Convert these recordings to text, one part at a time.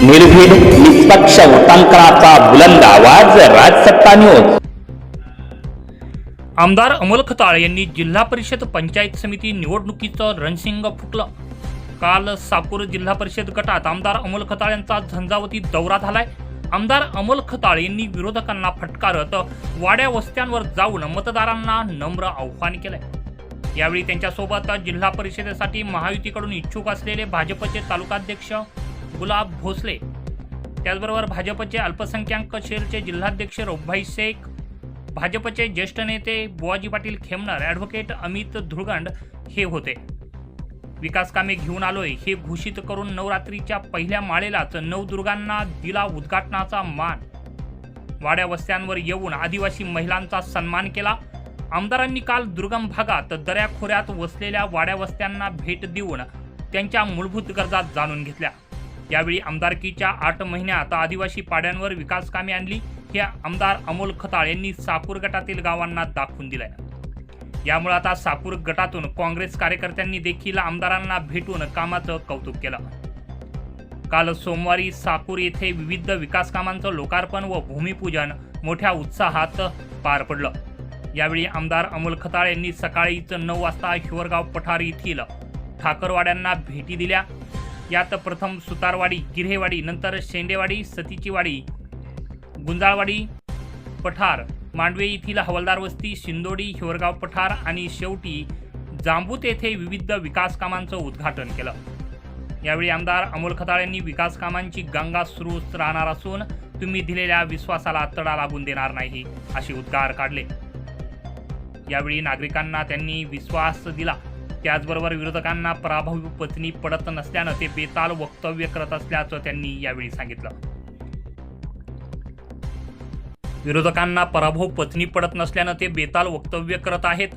निर्भीड निष्पक्ष उटांकनाचा बुलंद आवाज राजसत्ता न्यूज आमदार अमोल खताळ यांनी जिल्हा परिषद पंचायत समिती निवडणुकीचं रणशिंग फुटलं. काल साकूर जिल्हा परिषद गटात आमदार अमोल खताळ यांचा झंझावती दौरा झालाय. आमदार अमोल खताळ यांनी विरोधकांना फटकारत वाड्या वस्त्यांवर जाऊन मतदारांना नम्र आव्हान केलंय. यावेळी त्यांच्यासोबत जिल्हा परिषदेसाठी महायुतीकडून इच्छुक असलेले भाजपचे तालुकाध्यक्ष गुलाब भोसले. त्याचबरोबर भाजपचे अल्पसंख्याक सेलचे जिल्हाध्यक्ष रोभाई शेख भाजपचे ज्येष्ठ नेते बुवाजी पाटील खेमणार ॲडव्होकेट अमित धुळगंड हे होते. विकास कामे घेऊन आलोय हे घोषित करून नवरात्रीच्या पहिल्या माळेलाच नवदुर्गांना दिला उद्घाटनाचा मान. वाड्या वस्त्यांवर येऊन आदिवासी महिलांचा सन्मान केला. आमदारांनी काल दुर्गम भागात दऱ्याखोऱ्यात वसलेल्या वाड्या वस्त्यांना भेट देऊन त्यांच्या मूलभूत गरजा जाणून घेतल्या. यावेळी आमदारकीच्या आठ महिन्यात आदिवासी पाड्यांवर विकास कामे आणली हे आमदार अमोल खताळ यांनी सापूर गटातील गावांना दाखवून दिलंय. यामुळे आता सापूर गटातून काँग्रेस कार्यकर्त्यांनी देखील आमदारांना भेटून कामाचं कौतुक केलं. काल सोमवारी सापूर येथे विविध विकास कामांचं लोकार्पण व भूमिपूजन मोठ्या उत्साहात पार पडलं. यावेळी आमदार अमोल खताळ यांनी सकाळीच नऊ वाजता हिवरगाव पठार येथील ठाकरवाड्यांना भेटी दिल्या. यात प्रथम सुतारवाडी गिरेवाडी नंतर शेंडेवाडी सतीचीवाडी गुंजाळवाडी पठार मांडवे येथील हवालदार वस्ती शिंदोडी हिवरगाव पठार आणि शेवटी जांबूत येथे विविध विकास कामांचं उद्घाटन केलं. यावेळी आमदार अमोल खताळ यांनी विकास कामांची गंगा सुरू राहणार असून तुम्ही दिलेल्या विश्वासाला तडा लागून देणार नाही असे उद्गार काढले. यावेळी नागरिकांना त्यांनी विश्वास दिला. त्याचबरोबर विरोधकांना पराभव पत्नी पडत नसल्यानं ते बेताल वक्तव्य करत असल्याचं त्यांनी यावेळी सांगितलं. विरोधकांना पराभव पत्नी पडत नसल्यानं ते बेताल वक्तव्य करत आहेत.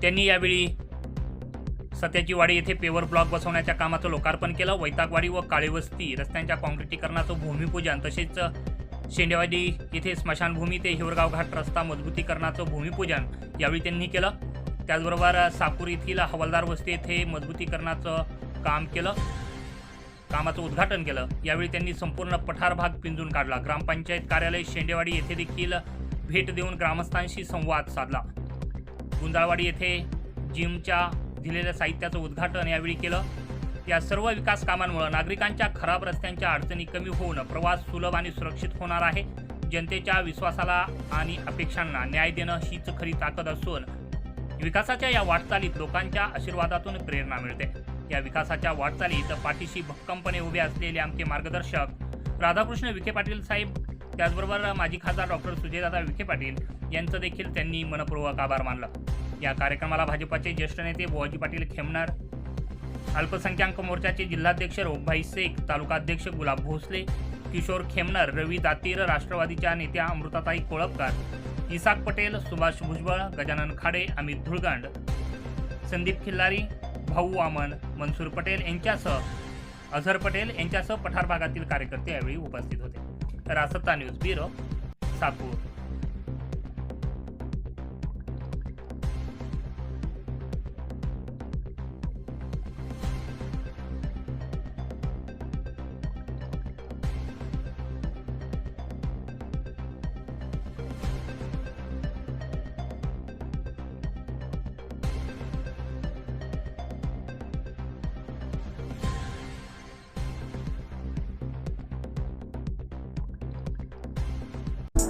त्यांनी यावेळी सत्याची वाडी येथे पेवर ब्लॉक बसवण्याच्या कामाचं लोकार्पण केलं. वैतागवाडी व काळेवस्ती रस्त्यांच्या काँक्रिटीकरणाचं भूमिपूजन तसेच शेंडेवाडी येथे स्मशानभूमी ते हिवरगाव घाट रस्ता मजबूतीकरणाचं भूमिपूजन यावेळी त्यांनी केलं. त्याचबरोबर साकूर येथील हवालदार वस्ती येथे मजबूतीकरणाचं काम केलं कामाचं उद्घाटन केलं. यावेळी त्यांनी संपूर्ण पठार भाग पिंजून काढला. ग्रामपंचायत कार्यालय शेंडेवाडी येथे देखील भेट देऊन ग्रामस्थांशी संवाद साधला. गुंजाळवाडी येथे जिमच्या दिलेल्या साहित्याचं उद्घाटन यावेळी केलं. या सर्व विकास कामांमुळे नागरिकांच्या खराब रस्त्यांच्या अडचणी कमी होऊन प्रवास सुलभ आणि सुरक्षित होणार आहे. जनतेच्या विश्वासाला आणि अपेक्षांना न्याय देणं हीच खरी ताकद असून विकासाच्या या वाटचालीत लोकांच्या आशीर्वादातून प्रेरणा मिळते. या विकासाच्या वाटचालीत पाठीशी भक्कमपणे उभे असलेले आमचे मार्गदर्शक राधाकृष्ण विखे पाटील साहेब त्याचबरोबर माजी खासदार डॉक्टर सुजयदादा विखे पाटील यांचं देखील त्यांनी मनपूर्वक आभार मानला. या कार्यक्रमाला भाजपाचे ज्येष्ठ नेते बुवाजी पाटील खेमणार अल्पसंख्याक मोर्चाचे जिल्हाध्यक्ष रोभाई शेख तालुकाध्यक्ष गुलाब भोसले किशोर खेमनर रवी दातीर राष्ट्रवादीच्या नेत्या अमृताताई कोळपकर इसाक पटेल सुभाष भुजबळ गजानन खाडे अमित धुळगांड संदीप खिल्लारी भाऊ वामन मनसूर पटेल यांच्यासह अझर पटेल यांच्यासह पठार भागातील कार्यकर्ते यावेळी उपस्थित होते. रासत्ता news bureau Satpur.